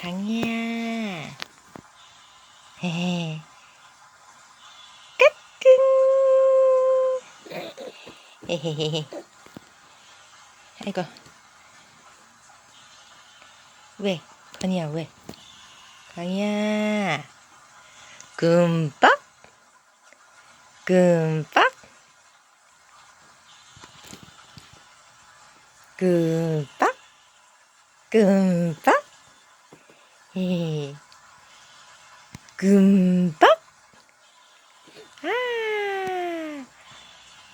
강이야. 헤헤. 까꿍. 헤헤헤헤. 아이고. 왜? 건이야, 왜? 강이야. 금박? 금박? 금박? 금박? 예. 금박? 아,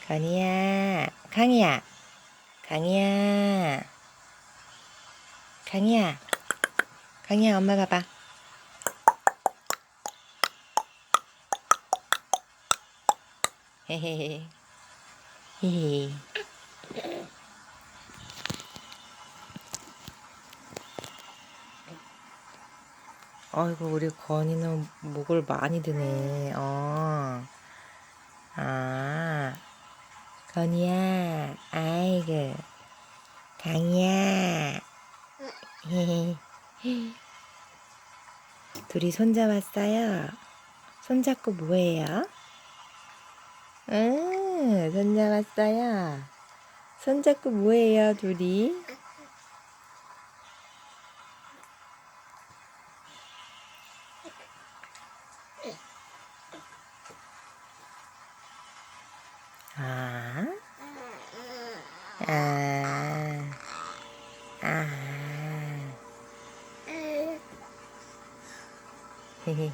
건이야, 강이야, 강이야, 강이야, 강이야, 엄마 봐봐. 헤헤헤. 히히. 아이고 우리 건이는 목을 많이 드네. 어. 아. 건이야. 아이고. 강이야. 둘이 손잡았어요. 손잡고 뭐해요? 응, 손잡았어요. 손잡고 뭐해요, 둘이? 아, 아, 아. 헤헤.